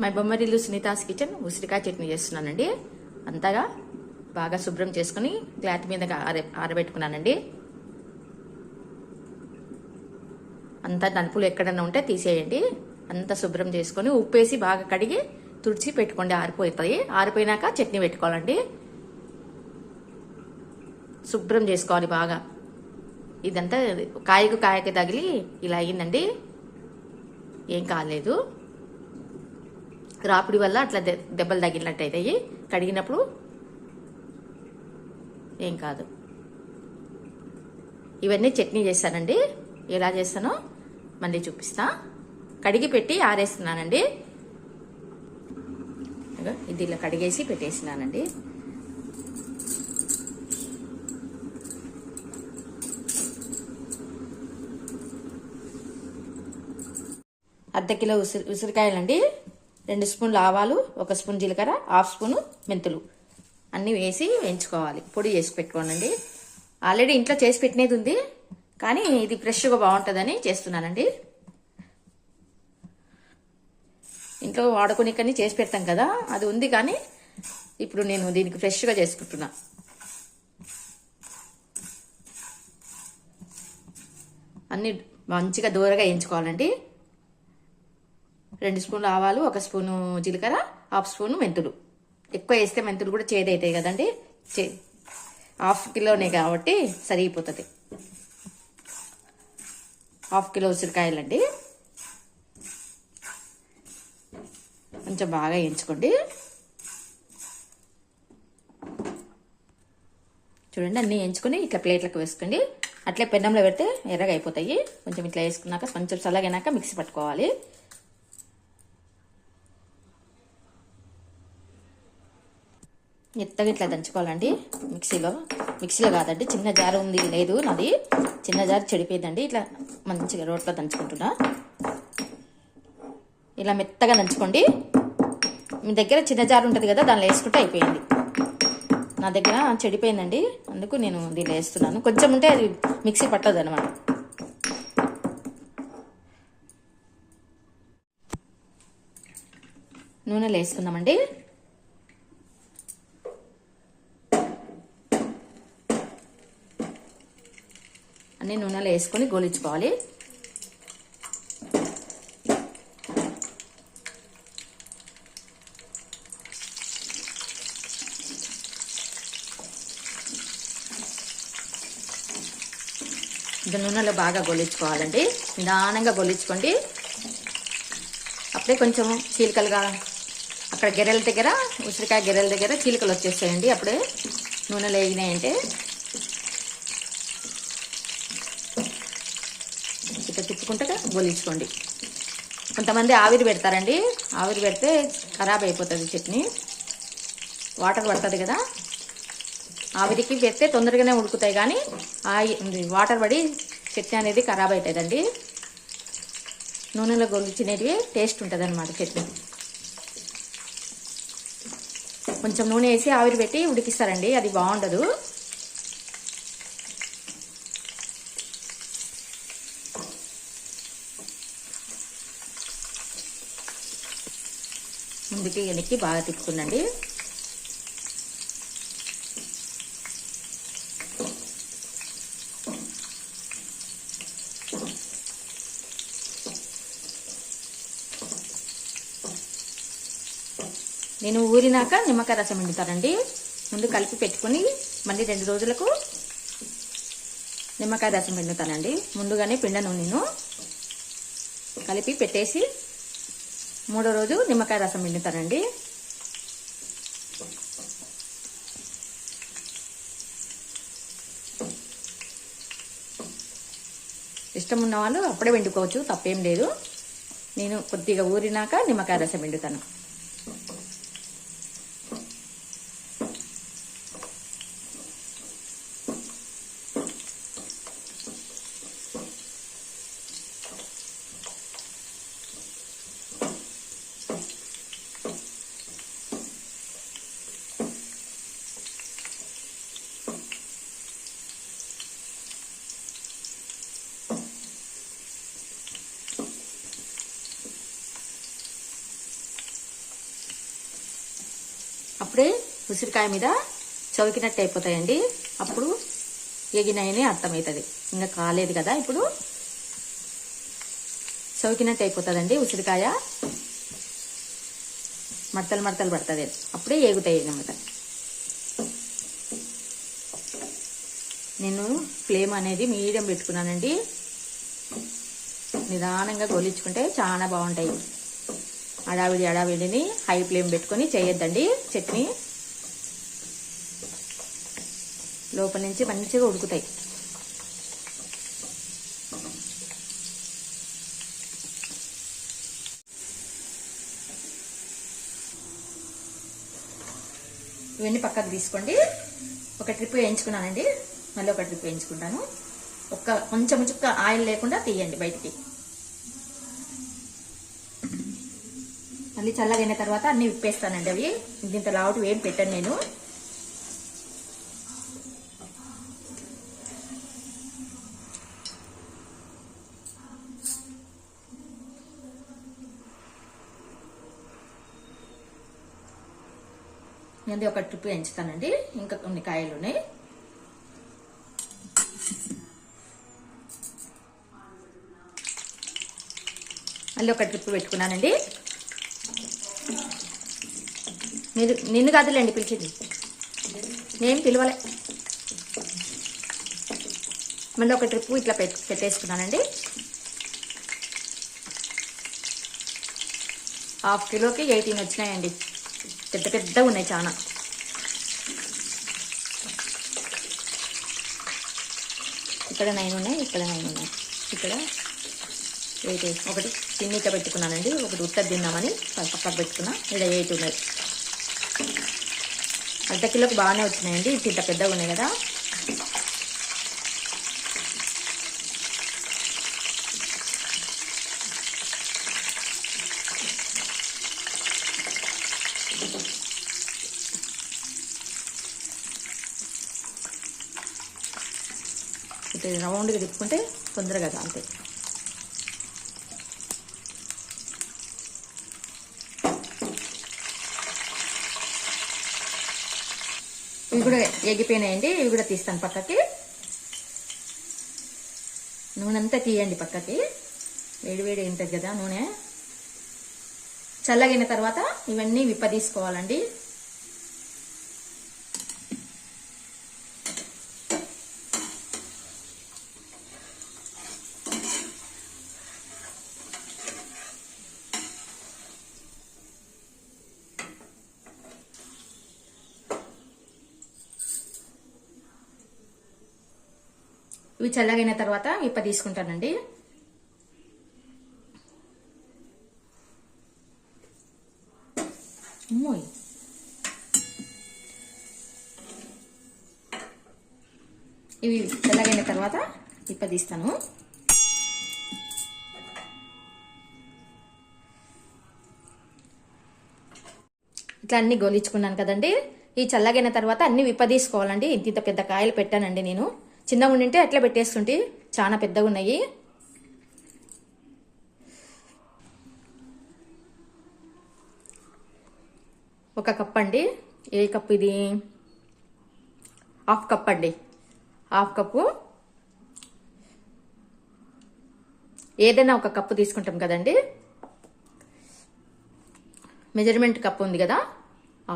మా బొమ్మరిల్లు సునీతాస్ కిచెన్ ఉసిరికాయ చట్నీ చేస్తున్నానండి అంతగా బాగా శుభ్రం చేసుకుని క్లాత్ మీద ఆరబెట్టుకున్నానండి అంతా నలుపులు ఎక్కడన్నా ఉంటే తీసేయండి అంతా శుభ్రం చేసుకొని ఉప్పేసి బాగా కడిగి తుడిచి పెట్టుకోండి ఆరిపోతుంది ఆరిపోయినాక చట్నీ పెట్టుకోవాలండి. శుభ్రం చేసుకోవాలి బాగా ఇదంతా కాయకు కాయకి తగిలి ఇలా అయ్యిందండి. ఏం కాలేదు. రాపిడి వల్ల అట్లా దె- దెబ్బలు తగిలినట్టు అవుతాయి కడిగినప్పుడు ఏం కాదు. ఇవన్నీ చట్నీ చేస్తానండి. ఎలా చేస్తానో మళ్ళీ చూపిస్తా. కడిగి పెట్టి ఆరేస్తున్నానండి. ఇది ఇలా కడిగేసి పెట్టేసినానండి. అర్ధ కిలో ఉసిరి ఉసిరికాయలండి. రెండు స్పూన్లు ఆవాలు ఒక స్పూన్ జీలకర్ర హాఫ్ స్పూను మెంతులు. అన్నీ వేసి వేయించుకోవాలి. పొడి చేసి పెట్టుకోనండి. ఆల్రెడీ ఇంట్లో చేసి పెట్టినది ఉంది కానీ ఇది ఫ్రెష్గా బాగుంటుందని చేస్తున్నానండి. ఇంట్లో వాడుకునేకని చేసి పెడతాం కదా అది ఉంది కానీ ఇప్పుడు నేను దీనికి ఫ్రెష్గా చేసుకుంటున్నా. అన్ని మంచిగా దూరగా వేయించుకోవాలండి. రెండు స్పూన్లు ఆవాలు ఒక స్పూను జీలకర్ర హాఫ్ స్పూను మెంతులు. ఎక్కువ వేస్తే మెంతులు కూడా చేదవుతాయి కదండి. చే హాఫ్ కిలోనే కాబట్టి సరిగిపోతుంది. Half kilo ఉసిరికాయలండి. కొంచెం బాగా వేయించుకోండి. చూడండి అన్నీ వేయించుకొని ఇట్లా ప్లేట్లకు వేసుకోండి. అట్లే పెన్నంలో పెడితే ఎర్రగా అయిపోతాయి. కొంచెం ఇట్లా వేసుకున్నాక కొంచెం చల్లగైనాక మిక్సీ పట్టుకోవాలి. మెత్తగా ఇట్లా దంచుకోవాలండి. మిక్సీలో. మిక్సీలో కాదండి చిన్న జారు ఉంది లేదు నాది. చిన్న జారు చెడిపోయిందండి ఇట్లా మంచిగా రోట్లో దంచుకుంటున్నా. ఇలా మెత్తగా దంచుకోండి. మీ దగ్గర చిన్న జారు ఉంటుంది కదా దానిలో వేసుకుంటే అయిపోయింది. నా దగ్గర చెడిపోయిందండి అందుకు నేను దీనిలో వేస్తున్నాను. కొంచెం ఉంటే అది మిక్సీ పట్టదు అనమాట నూనెలో వేసుకుందామండి. అన్ని నూనెలో వేసుకొని గోలించుకోవాలి. ఇది నూనెలో బాగా గొలించుకోవాలండి. నిదానంగా గొలించుకోండి. అప్పుడే కొంచెం చీలికలుగా అక్కడ గెరెల దగ్గర ఉసిరికాయ గెరెల దగ్గర చీలికలు వచ్చేస్తాయండి. అప్పుడే నూనెలు వేగినాయంటే ఇట్లా తిప్పుకుంటే గొలించుకోండి. కొంతమంది ఆవిరి పెడతారండి. ఆవిరి పెడితే ఖరాబ్ అయిపోతుంది చట్నీ. వాటర్ పడుతుంది కదా. ఆవిరికి పెడితే తొందరగానే ఉడుకుతాయి కానీ ఆ వాటర్ పడి చట్నీ అనేది ఖరాబ్ అవుతుందండి నూనెలో గొలిచినవి టేస్ట్ ఉంటుంది అనమాట చట్నీ. కొంచెం నూనె వేసి ఆవిరి పెట్టి ఉడికిస్తారండి. అది బాగుండదు. ముందుకి వెనక్కి బాగా తిప్పుకుండండి నేను ఊరినాక నిమ్మకాయ రసం వండుతానండి. ముందు కలిపి పెట్టుకుని మళ్ళీ రెండు రోజులకు నిమ్మకాయ రసం పిండుతానండి ముందుగానే పిండను నేను. కలిపి పెట్టేసి మూడో రోజు నిమ్మకాయ రసం పిండుతానండి. ఇష్టం ఉన్న వాళ్ళు అప్పుడే వండుకోవచ్చు తప్పేం లేదు. నేను కొద్దిగా ఊరినాక నిమ్మకాయ రసం పిండుతాను. అప్పుడే ఉసిరికాయ మీద చవికినట్టు అయిపోతాయండి. అప్పుడు ఎగినాయని అర్థమవుతుంది. ఇంకా కాలేదు కదా ఇప్పుడు. చవికినట్టు అయిపోతుందండి ఉసిరికాయ. మడతలు మడతలు పడుతుంది. అప్పుడే ఏగుతాయి అన్నమాట. నేను ఫ్లేమ్ అనేది మీడియం పెట్టుకున్నానండి. నిదానంగా గోలించుకుంటే చాలా బాగుంటాయి. అడావిడి అడావిడిని హై ఫ్లేమ్ పెట్టుకొని చేయొద్దండి. చట్నీ లోపల నుంచి మంచిగా ఉడుకుతాయి. ఇవన్నీ పక్కకు తీసుకోండి. ఒక ట్రిప్ వేయించుకున్నానండి. మళ్ళీ ఒక ట్రిప్ వేయించుకుంటాను. ఒక్క కొంచెం చుక్క ఆయిల్ లేకుండా తీయండి బయటికి. మళ్ళీ చల్లగైన తర్వాత అన్ని విప్పేస్తానండి అవి. ఇంత లావుటి ఏం పెట్టాను నేను. నేను ఒక ట్రిప్ ఎంచుతానండి. ఇంకా కొన్ని కాయలు ఉన్నాయి మళ్ళీ ఒక ట్రిప్ పెట్టుకున్నానండి. మీరు నిన్ను కాదులేండి పిలిచింది. నేను పిలవలే. మళ్ళీ ఒక ట్రిప్ ఇట్లా పెట్ పెట్టేసుకున్నానండి. హాఫ్ కిలోకి ఎయిటీన్ వచ్చినాయండి. పెద్ద పెద్ద ఉన్నాయి చాలా ఇక్కడ నైన్ ఉన్నాయి ఇక్కడ నైన్ ఉన్నాయి. ఇక్కడ ఎయిట్ ఒకటి తిన్నిక పెట్టుకున్నానండి. ఒకటి ఉత్తర తిన్నామని పక్కకు పెట్టుకున్నా. ఇక్కడ ఎయిట్ ఉన్నాయి. అర్ధ కిలోకి బాగానే వచ్చినాయండి. ఇంత పెద్దగా ఉన్నాయి కదా. ఇట్లా రౌండ్గా తిప్పుకుంటే తొందరగా అంతే ఇవి కూడా ఎగిపోయినాయండి ఇవి కూడా తీస్తాను పక్కకి. నూనె అంతా తీయండి పక్కకి. వేడి వేడి ఉంటుంది కదా నూనె. చల్లగిన తర్వాత ఇవన్నీ విప్ప ఇవి చల్లగైన తర్వాత విప్ప తీసుకుంటానండి. ఇవి చల్లగైన తర్వాత విప్ప తీస్తాను. ఇట్లా అన్ని గోలించుకున్నాను కదండి. ఈ చల్లగైన తర్వాత అన్ని విప్పదీసుకోవాలండి ఇంత ఇంత పెద్ద కాయలు పెట్టానండి నేను. చిన్నగా ఉండింటే అట్లా పెట్టేస్తుంటే చాలా పెద్దగా ఉన్నాయి. ఒక కప్ అండి. ఏ కప్ ఇది? హాఫ్ కప్ అండి. Half cup. ఏదైనా ఒక కప్పు తీసుకుంటాం కదండి. మెజర్మెంట్ కప్ ఉంది కదా.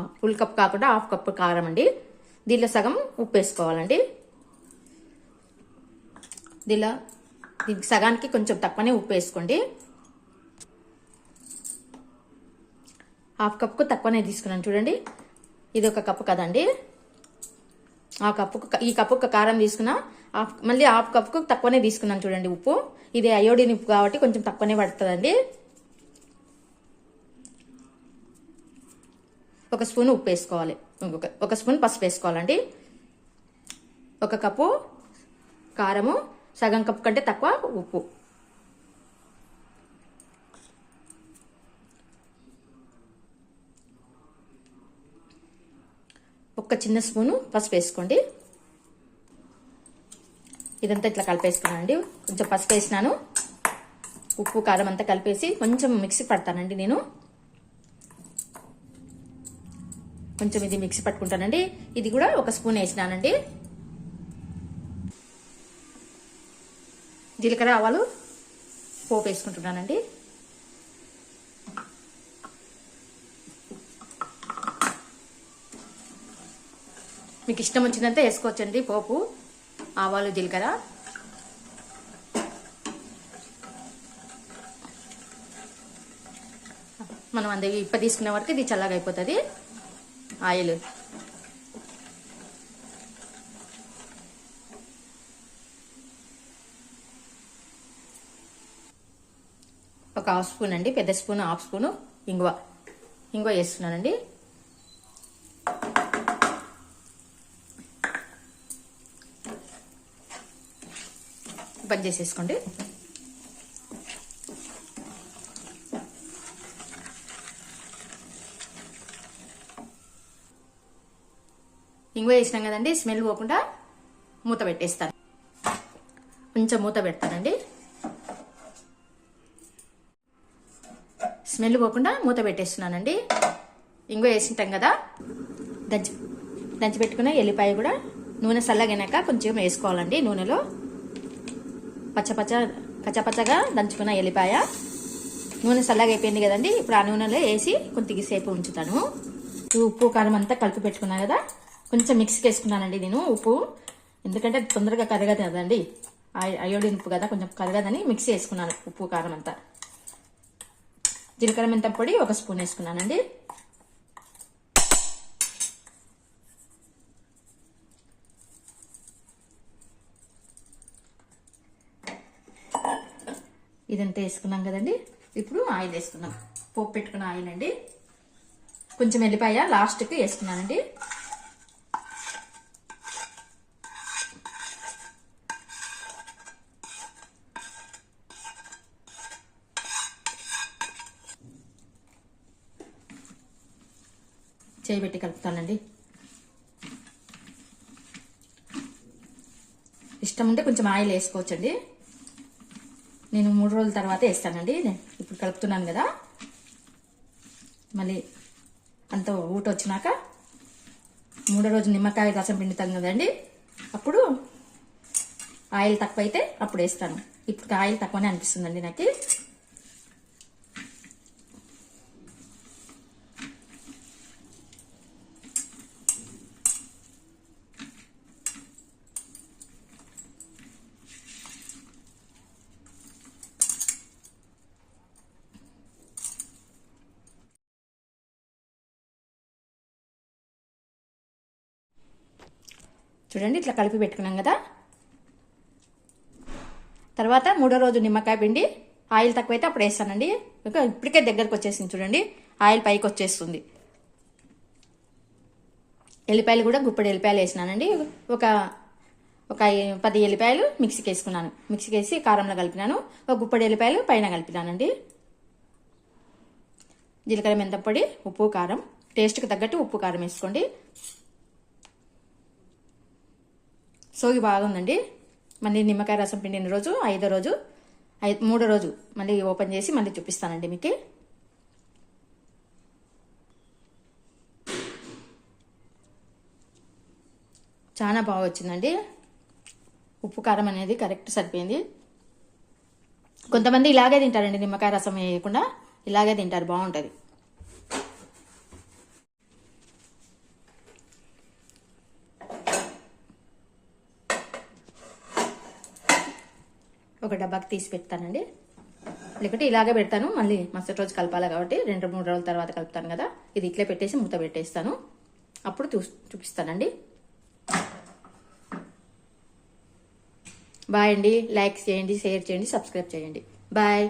ఫుల్ కప్ కాకుండా హాఫ్ కప్పు కారం అండి. దీనిలో సగం ఉప్పు వేసుకోవాలండి. దీనిలో దీనికి సగానికి కొంచెం తక్కువనే ఉప్పు వేసుకోండి. హాఫ్ కప్కు తక్కువనే తీసుకున్నాను చూడండి. ఇది ఒక కప్పు కదండి. ఆ కప్పుకు ఈ కప్పుకు కారం తీసుకున్నా హాఫ్ మళ్ళీ హాఫ్ కప్కు తక్కువనే తీసుకున్నాను చూడండి ఉప్పు. ఇది అయోడిన్ ఉప్పు కాబట్టి కొంచెం తక్కువనే పడుతుందండి. ఒక స్పూన్ ఉప్పు వేసుకోవాలి. ఒక ఒక స్పూన్ పసుపు వేసుకోవాలండి. ఒక కప్పు కారము సగం కప్పు కంటే తక్కువ ఉప్పు. ఒక్క చిన్న స్పూను పసుపు వేసుకోండి. ఇదంతా ఇట్లా కలిపేసుకున్నానండి. కొంచెం పసుపు వేసినాను. ఉప్పు కారం అంతా కలిపేసి కొంచెం మిక్సీ పడతానండి నేను. కొంచెం ఇది మిక్సీ పట్టుకుంటానండి. ఇది కూడా ఒక స్పూన్ వేసినానండి. జీలకర్ర ఆవాలు పోపు వేసుకుంటున్నానండి మీకు ఇష్టం వచ్చినంత వేసుకోవచ్చండి పోపు ఆవాలు జీలకర్ర. మనం అందరి ఇప్ప తీసుకునే వరకు ఇది చల్లగా అయిపోతుంది. ఆయిల్. హాఫ్ స్పూన్ అండి పెద్ద స్పూన్ హాఫ్ స్పూన్ ఇంగువ. ఇంగువ వేస్తున్నానండి. బంద్ చేసేసుకోండి. ఇంగువ వేసినాం కదండి స్మెల్ పోకుండా మూత పెట్టేస్తాను. కొంచెం మూత పెడతానండి. స్మెల్ పోకుండా మూత పెట్టేస్తున్నానండి. ఇంగువ వేసింటాం కదా. దంచి దంచి పెట్టుకున్న ఎల్లిపాయ కూడా నూనె చల్లగినాక కొంచెం వేసుకోవాలండి నూనెలో. పచ్చపచ్చ పచ్చపచ్చగా దంచుకున్న ఎల్లిపాయ. నూనె చల్లగా అయిపోయింది కదండి. ఇప్పుడు ఆ నూనెలో వేసి కొద్దిసేపు ఉంచుతాను. ఉప్పు కారం అంతా కలిపి పెట్టుకున్నా కదా. కొంచెం మిక్స్కి వేసుకున్నానండి నేను ఉప్పు. ఎందుకంటే తొందరగా కరగదు కదండి అయోడిన్ ఉప్పు కదా కొంచెం కరగదని మిక్సీ వేసుకున్నాను ఉప్పు కారం అంతా. జీలకర్ర మెంతం పొడి ఒక స్పూన్ వేసుకున్నానండి. ఇదంతా వేసుకున్నాం కదండి. ఇప్పుడు ఆయిల్ వేసుకున్నాం పోపు పెట్టుకున్న ఆయిల్ అండి. కొంచెం ఎల్లిపాయ లాస్ట్కి వేసుకున్నానండి. చేయి పెట్టి కలుపుతానండి. ఇష్టం ఉంటే కొంచెం ఆయిల్ వేసుకోవచ్చండి. నేను మూడు రోజుల తర్వాత వేస్తానండి. నేను ఇప్పుడు కలుపుతున్నాను కదా. మళ్ళీ అంత ఊట వచ్చినాక మూడో రోజు నిమ్మకాయ రసం పిండుతాం కదండి. అప్పుడు ఆయిల్ తక్కువ అయితే అప్పుడు వేస్తాను. ఇప్పుడు ఆయిల్ తక్కువనే అనిపిస్తుందండి నాకు. చూడండి ఇట్లా కలిపి పెట్టుకున్నాం కదా. తర్వాత మూడో రోజు నిమ్మకాయ పిండి ఆయిల్ తక్కువైతే అప్పుడు వేస్తానండి. ఇంకా ఇప్పటికే దగ్గరకు వచ్చేసింది చూడండి ఆయిల్ పైకి వచ్చేస్తుంది. ఎల్లిపాయలు కూడా గుప్పడి ఎల్లిపాయలు వేసినానండి. ఒక ఒక ఐ- పది ఎల్లిపాయలు మిక్సీకి వేసుకున్నాను. మిక్సీకి వేసి కారంలో కలిపినాను. ఒక గుప్పడి ఎల్లిపాయలు పైన కలిపినానండి. జీలకర్ర మెంతపొడి ఉప్పు కారం. టేస్ట్కి తగ్గట్టు ఉప్పు కారం వేసుకోండి. సోగి బాగుందండి. మళ్ళీ నిమ్మకాయ రసం పిండిన రోజు ఐదో రోజు ఐ మూడో రోజు మళ్ళీ ఓపెన్ చేసి మళ్ళీ చూపిస్తానండి మీకు. చాలా బాగా వచ్చిందండి. ఉప్పు కారం అనేది కరెక్ట్ సరిపోయింది. కొంతమంది ఇలాగే తింటారండి నిమ్మకాయ రసం వేయకుండా. ఇలాగే తింటారు బాగుంటుంది. ఒక డబ్బాకి తీసి పెడతానండి. లేకపోతే ఇలాగే పెడతాను. మళ్ళీ మరుసటి రోజు కలపాలి కాబట్టి రెండు మూడు రోజుల తర్వాత కలుపుతాను కదా. ఇది ఇట్లే పెట్టేసి మూత పెట్టేస్తాను. అప్పుడు చూ చూపిస్తానండి. బాయ్ అండి. లైక్ చేయండి షేర్ చేయండి సబ్స్క్రైబ్ చేయండి. బాయ్.